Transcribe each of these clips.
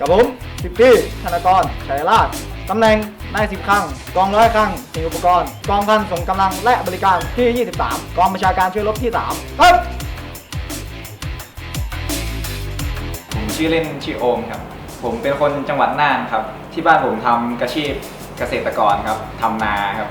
กับผมสิบพี่ธนากรชัยราชตำแหน่งนายสิบครั้ง กองร้อยครั้งสิ่งอุปกรณ์ กองพันส่งกำลังและบริการที่ 23 กองบัญชาการช่วยรบที่3ครับผมชื่อเล่นชื่อโอมครับ ผมเป็นคนจังหวัดน่านครับ ที่บ้านผมทำกระชีพเกษตรกรครับทำนาครับ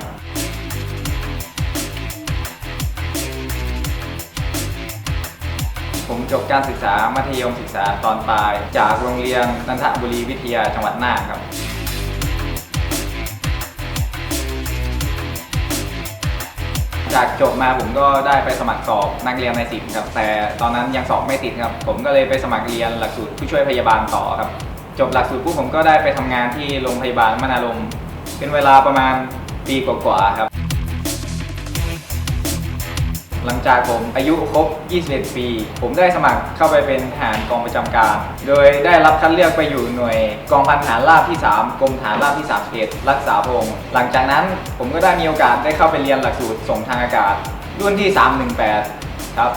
ผมจบการศึกษามัธยมศึกษาตอนปลาย จากโรงเรียนนันทบุรีวิทยาจังหวัดน่านครับจากจบมาผมก็ได้ไปสมัครสอบนักเรียนในสิบครับ แต่ตอนนั้นยังสอบไม่ติดครับ ผมก็เลยไปสมัครเรียนหลักสูตรผู้ช่วยพยาบาลต่อครับ จบหลักสูตรปุ๊บผมก็ได้ไปทำงานที่โรงพยาบาลมนารมเป็นเวลาประมาณปีกว่าๆครับ หลังจากผมอายุครบ 21 ปี ผมได้สมัครเข้าไปเป็นทหารกองประจำการ โดยได้รับคัดเลือกไปอยู่หน่วยกองพันทหารราบที่ 3 กรมทหารราบที่3เขตรักษาพระองค์ หลังจากนั้นผมก็ได้มีโอกาสได้เข้าไปเรียนหลักสูตรส่งทางอากาศ รุ่นที่ 318 ครับ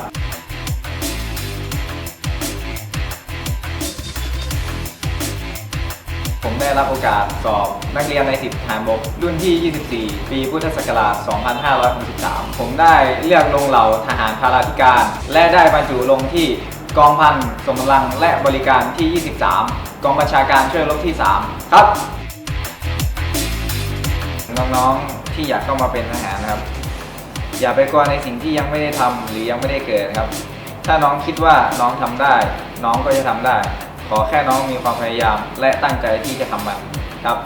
ผมได้รับโอกาสสอบนักเรียนในสิบทหารบกรุ่นที่ 24 ปีพุทธศักราช 2563 ผมได้เลือกลงเหล่าทหารพาราธิการ และได้บรรจุลงที่กองพันส่งกำลังและบริการที่ 23 กองบัญชาการช่วยรบที่ 3 ครับ น้องๆที่อยากเข้ามาเป็นทหารนะครับ อย่าไปกลัวในสิ่งที่ยังไม่ได้ทำหรือยังไม่ได้เกิดครับ ถ้าน้องคิดว่าน้องทำได้ น้องก็จะทำได้ ขอแค่น้องมีความพยายามและตั้งใจที่จะทำมันครับ